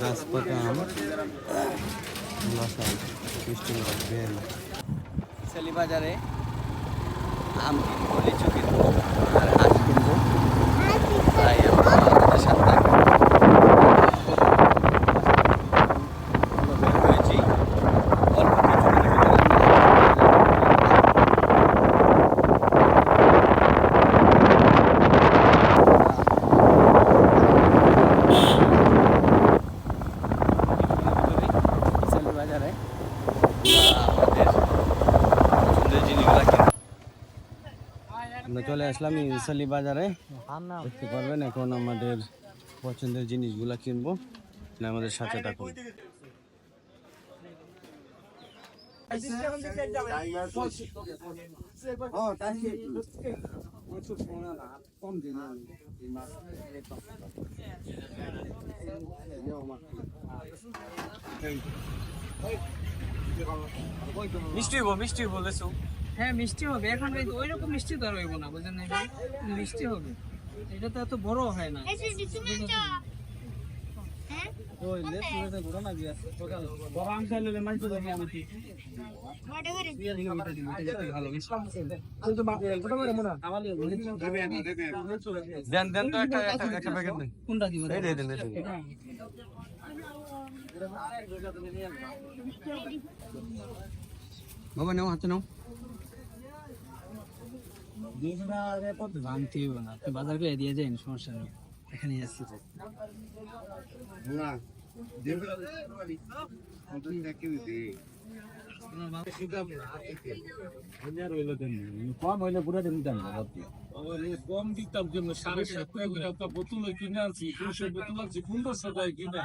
গাছপাতা আম লসাই মিষ্টি কুমড়া বেল। সেলি বাজারে আম কিনবো লিচু কিনবো তাই আমরা আমাদের সাথে থাকব। আমরা বের হয়েছি অল্প কিছু দিনের ভিতরে আমরা ইসালি বাজারে আমাদের পছন্দের জিনিসগুলো কিনবো আমরা চলে আসলাম ইসালি বাজারে। দেখতে পারবেন এখন আমাদের পছন্দের জিনিসগুলো কিনবো। আমাদের সাথে থাকুন। মিষ্টি হব মিষ্টি লেসু। হ্যাঁ মিষ্টি হবে। এখন ওই রকম মিষ্টি তো আর হইব না বুঝলেন না ভাই? মিষ্টি হবে। এটা তো এত বড় হয় না। মনে কোনটা দিব। বাবা নাও হাতে নাও। ভাঙতে হবে না আপনি বাজার করে দিয়ে যান সমস্যা নেই এখানে কম পুরো দিন কম দিতাম জন্য সাড়ে সাত বোতল কিনে আনছি দুশো বোতল আনছি পনেরোশো টাকা কিনা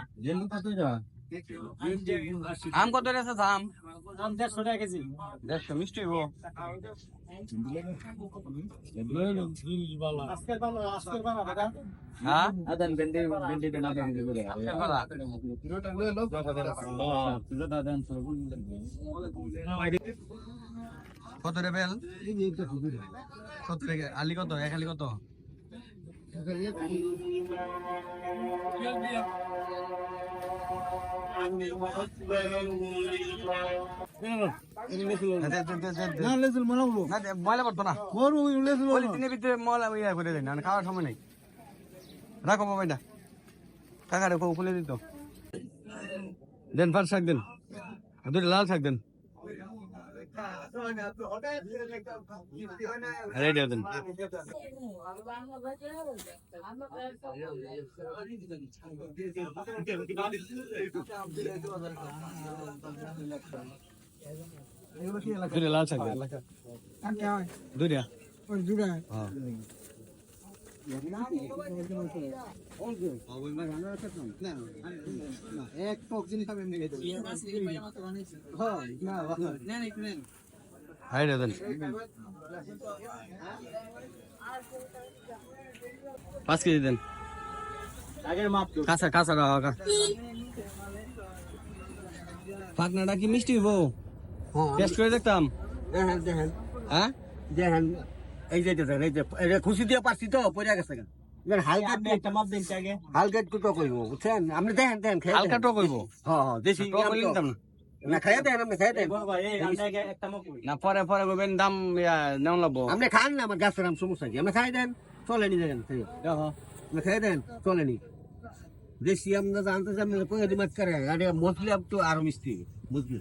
আম কত রেছে দাম? দেড়শো টাকা কেজি। দেড়শো মিষ্টি হ্যাঁ? কত রে বেল? কত রে আলি কত? এক আলি কত? খাওয়ার সময় নেই রাখো মোবাইলটা টাকা রেখো খুলে দিত দেন পাঁচ শাক দেন দুটো লাল শাক দেন রেডি দেন দুটো লাল শাক দেন দুইটা হ্যাঁ। এক টক জিনিস খাবেন হাই রে দেন পাঁচ কেজি দেন আগের মাপ তো কাঁচা কাঁচা কাকা পাকনাটা কি মিষ্টি হব টেস্ট করে দেখতাম দেখেন দেখেন হ্যাঁ দেখেন এই যে দেখেন এই যে খুশি দিয়ে পারছি তো পড়ে গেছে কেন? এবার হালকা আপনি একটা মাপ দিন আগে। হালকা একটু টক হইব বুঝছেন? আপনি দেখেন দেখেন খেয়ে হালকা টক হইব হ্যাঁ হ্যাঁ দেশি না খাইয়ে দেন আপনি খাইয়ে দেন বাবা এই আমরা আগে একটা মাপ করি। না পরে পরে বলবেন দাম নেওয়া লাগবো। আপনি খান না আমার গাছের আম সমস্যা কি? আপনি খাই দেন চলে নি দেখেন আপনি খাই দেন চলে নি। দেশি আমরা জানতে করে আরে মছলি তো আরও মিষ্টি বুঝলি?